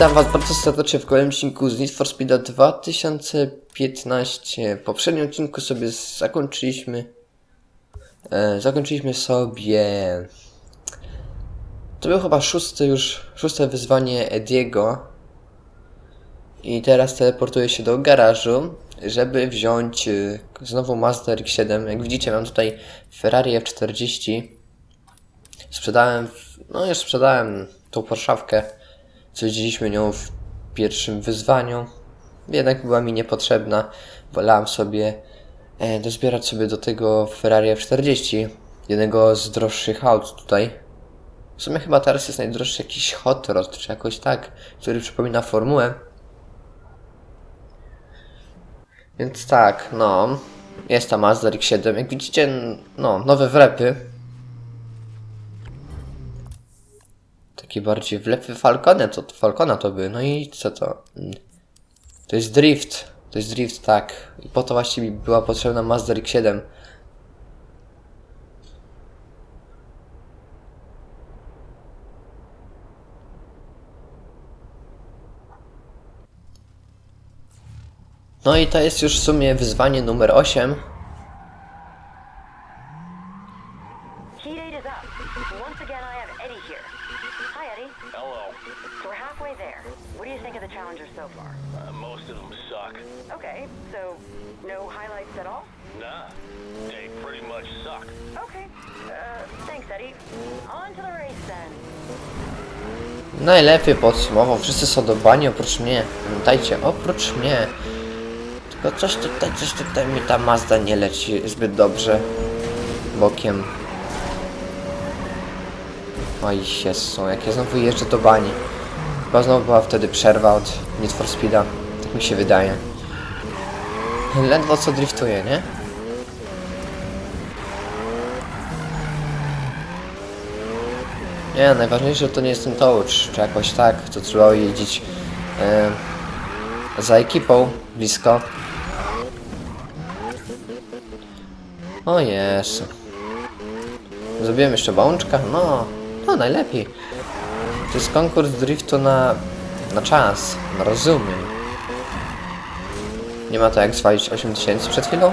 Witam Was bardzo serdecznie w kolejnym odcinku z Need for Speed 2015. W poprzednim odcinku sobie zakończyliśmy. E, zakończyliśmy sobie. To było chyba szóste już, szóste wyzwanie Ediego. I teraz teleportuję się do garażu, żeby wziąć e, znowu Mazda RX-7. Jak widzicie, mam tutaj Ferrari F40. Sprzedałem, no już sprzedałem tą Porszawkę, co nią w pierwszym wyzwaniu. Jednak była mi niepotrzebna. Wolałem sobie e, dozbierać sobie do tego Ferrari F40, jednego z droższych aut tutaj. W sumie chyba teraz jest najdroższy jakiś Hot Rod, czy jakoś tak, który przypomina formułę. Więc tak, no, jest ta Mazda RX-7. Jak widzicie, no, nowe wlepy. Taki bardziej wlepy Falcone, to Falcona to by. No i co to? To jest drift. To jest drift, tak. I po to właśnie mi była potrzebna Mazda RX-7. No i to jest już w sumie wyzwanie numer 8. Heat date is up. Once again, I have Eddie here. Hi, Eddie. Hello. So we're halfway there. What do you think of the challengers so far? Uh, most of them suck. Okay, so no highlights at all? Nah, they pretty much suck. Okay. Uh, thanks, Eddie. On to the race then. Najlepiej podsumował. Wszyscy są do bani oprócz mnie. Pamiętajcie, oprócz mnie. Tylko coś tutaj, coś tutaj mi ta Mazda nie leci zbyt dobrze. Bokiem. Oj, są, jak ja znowu jeżdżę do bani. Chyba znowu była wtedy przerwa od Need for Speeda. Mi się wydaje. Ledwo co driftuje, nie? Nie, najważniejsze to nie jest ten touch, czy jakoś tak, to trzeba jeździć e, za ekipą blisko. O Jezu. Zrobiłem jeszcze bączka? No, no najlepiej. To jest konkurs driftu na, na czas, rozumiem. Nie ma to jak zwalić 8000 przed chwilą?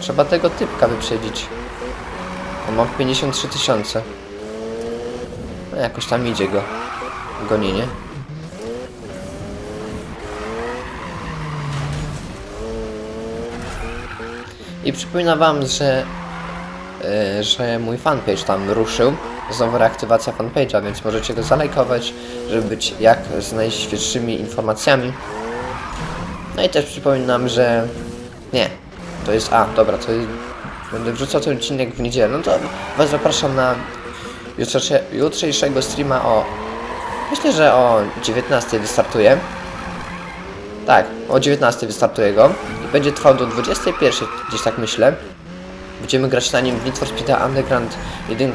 Trzeba tego typka wyprzedzić. On ma 53 tysiące. No jakoś tam idzie go. Gonienie. I przypominam wam, że, e, że mój fanpage tam ruszył. Znowu reaktywacja fanpage'a, więc możecie go zalajkować, żeby być jak z najświeższymi informacjami. No i też przypominam, że... Nie, to jest... A, dobra, to jest... Będę wrzucał ten odcinek w niedzielę. No to Was zapraszam na jutrzejsze, jutrzejszego streama o... Myślę, że o 19 wystartuje. Tak, o 19 wystartuje go. I będzie trwał do 21, gdzieś tak myślę. Będziemy grać na nim w Need for Speed Underground 1.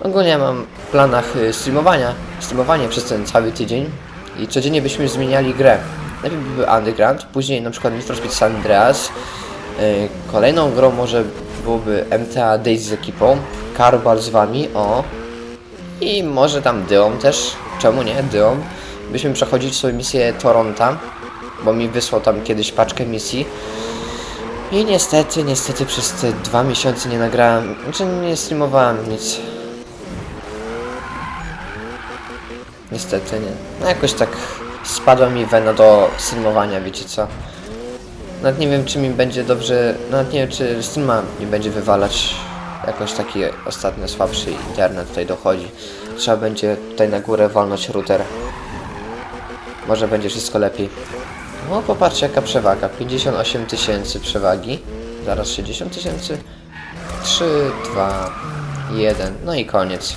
Ogólnie mam w planach y, streamowania, streamowanie przez ten cały tydzień i codziennie byśmy zmieniali grę. Najpierw byłby Underground, później na przykład Need for Speed San Andreas. Y, Kolejną grą może byłoby MTA Days z ekipą, Carbal z wami, o. I może tam Dyom też, czemu nie, Dyom. Byśmy przechodzili sobie misję Toronto, bo mi wysłał tam kiedyś paczkę misji. I niestety, niestety przez te dwa miesiące nie nagrałem, znaczy nie streamowałem nic. Niestety nie. No jakoś tak spadła mi wena do streamowania, wiecie co. Nawet nie wiem czy mi będzie dobrze, nawet nie wiem czy streama nie będzie wywalać jakoś taki ostatnio słabszy internet tutaj dochodzi. Trzeba będzie tutaj na górę walnąć router. Może będzie wszystko lepiej. No popatrzcie jaka przewaga, 58 tysięcy przewagi. Zaraz 60 tysięcy. 3, 2, 1. No i koniec.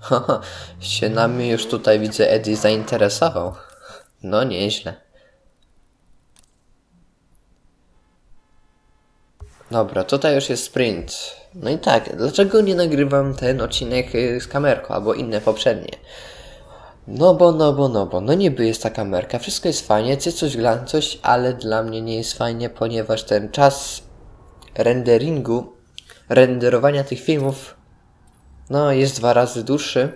Haha, się nami już tutaj widzę Eddie zainteresował. No nieźle. Dobra, tutaj już jest sprint. No i tak, dlaczego nie nagrywam ten odcinek y, z kamerką albo inne poprzednie? No bo, no bo, no bo, no niby jest ta kamerka, wszystko jest fajnie, coś glan coś, ale dla mnie nie jest fajnie, ponieważ ten czas renderingu, renderowania tych filmów no, jest dwa razy dłuższy.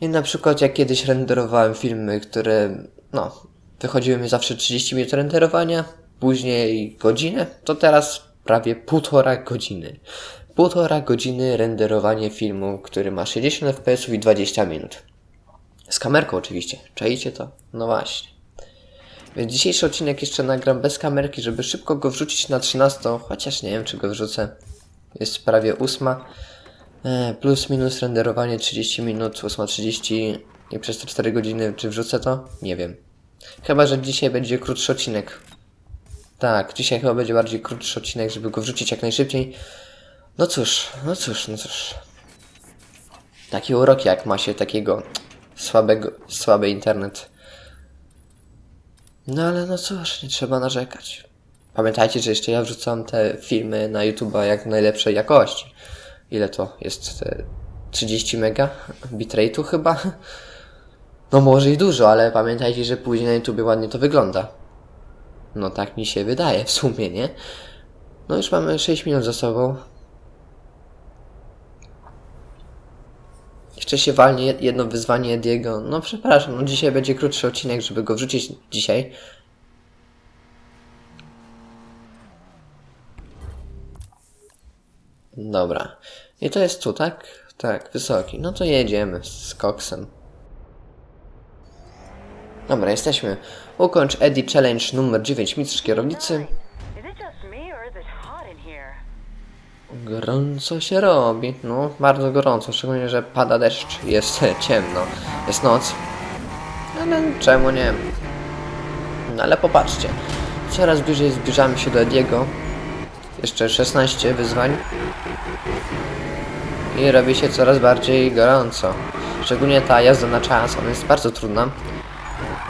I na przykład jak kiedyś renderowałem filmy, które, no, wychodziły mi zawsze 30 minut renderowania, później godzinę, to teraz prawie półtora godziny. Półtora godziny renderowanie filmu, który ma 60 fps i 20 minut. Z kamerką oczywiście. Czaicie to? No właśnie. Więc dzisiejszy odcinek jeszcze nagram bez kamerki, żeby szybko go wrzucić na 13, chociaż nie wiem czy go wrzucę. Jest prawie 8. E, plus minus renderowanie 30 minut, 8.30 i przez te 4 godziny czy wrzucę to? Nie wiem. Chyba, że dzisiaj będzie krótszy odcinek. Tak, dzisiaj chyba będzie bardziej krótszy odcinek, żeby go wrzucić jak najszybciej. No cóż, no cóż, no cóż. Takie uroki jak ma się takiego słabego, słaby internet. No ale no cóż, nie trzeba narzekać. Pamiętajcie, że jeszcze ja wrzucam te filmy na YouTube'a jak najlepszej jakości. Ile to jest? e, 30 mega bitrate'u chyba? No może i dużo, ale pamiętajcie, że później na YouTubie ładnie to wygląda. No tak mi się wydaje w sumie, nie? No już mamy 6 minut za sobą. Się walnie jed- jedno wyzwanie Ediego. No przepraszam, no dzisiaj będzie krótszy odcinek, żeby go wrzucić dzisiaj. Dobra. I to jest tu, tak? Tak, wysoki. No to jedziemy z koksem. Dobra, jesteśmy. Ukończ Eddie Challenge numer 9 Mistrz Kierownicy. Is it just me or is it hot in here? Gorąco się robi. No, bardzo gorąco, szczególnie, że pada deszcz. Jest ciemno. Jest noc. Ale czemu nie? No ale popatrzcie. Coraz bliżej zbliżamy się do Ediego. Jeszcze 16 wyzwań. I robi się coraz bardziej gorąco. Szczególnie ta jazda na czas, ona jest bardzo trudna.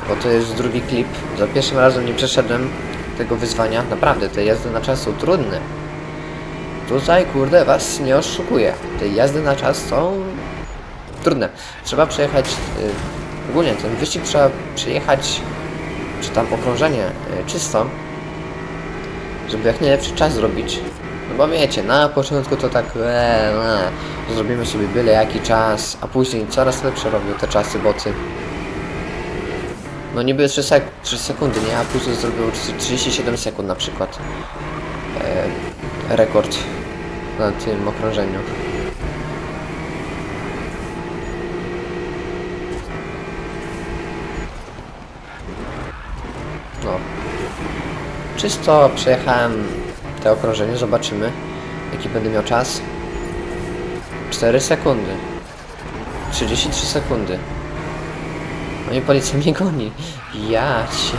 Bo to jest drugi klip. Za pierwszym razem nie przeszedłem tego wyzwania. Naprawdę, te jazdy na czas są trudne. Tutaj, kurde, was nie oszukuję. Te jazdy na czas są trudne. Trzeba przejechać, y, ogólnie ten wyścig trzeba przejechać, czy tam okrążenie y, czysto, żeby jak najlepszy czas zrobić. No bo wiecie, na początku to tak, e, e, zrobimy sobie byle jaki czas, a później coraz lepsze robią te czasy boty. No niby 3, sek 3 sekundy, nie? A później zrobią 37 sekund na przykład. E, rekord na tym okrążeniu. No. Czysto przejechałem te okrążenie, zobaczymy jaki będę miał czas. 4 sekundy. 33 sekundy. No i policja mnie goni. Ja cię.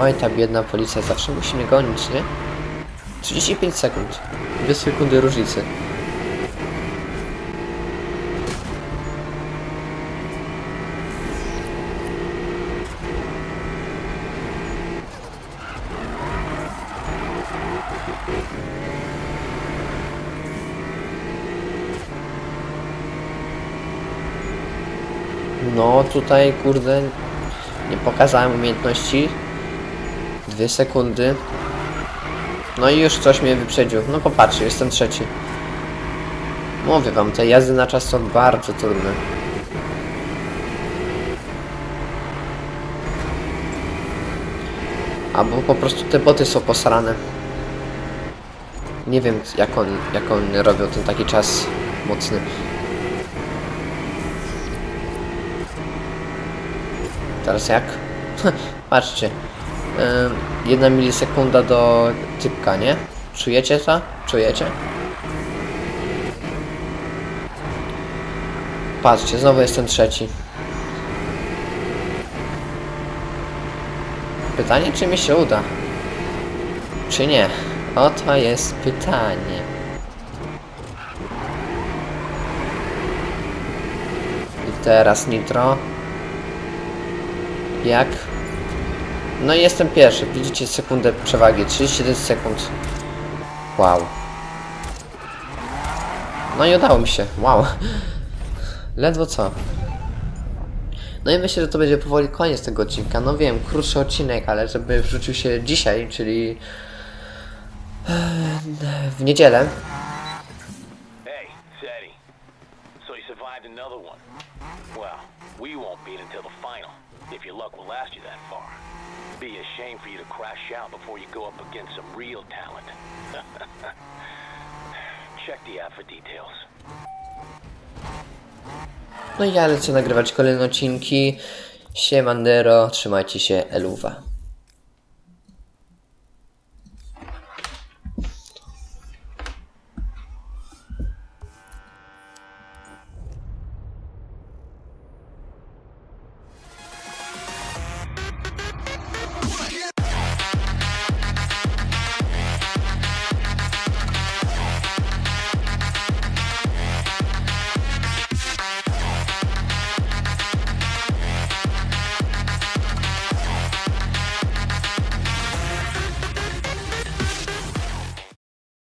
Oj, ta biedna policja zawsze musi mnie gonić, nie? 35 sekund. 2 sekundy różnicy. No, tutaj, kurde, nie pokazałem umiejętności. Dwie sekundy. No i już coś mnie wyprzedził. No popatrzcie, jestem trzeci. Mówię wam, te jazdy na czas są bardzo trudne. Albo po prostu te boty są posrane. Nie wiem jak on, jak on robią ten taki czas mocny. Teraz jak? Patrzcie. Ym, jedna milisekunda do typka, nie? Czujecie to? Czujecie? Patrzcie, znowu jestem trzeci. Pytanie, czy mi się uda. czy nie? Oto jest pytanie. I teraz nitro. Jak? No i jestem pierwszy. Widzicie sekundę przewagi. 31 sekund. Wow. No i udało mi się. Wow. Ledwo co. No i myślę, że to będzie powoli koniec tego odcinka. No wiem, krótszy odcinek, ale żeby wrzucił się dzisiaj, czyli w niedzielę. Hey, Be a shame for you to crash out before you go up against some real talent. Check the app for details. No i ja lecę nagrywać kolejne odcinki. Siemandero, trzymajcie się, eluwa.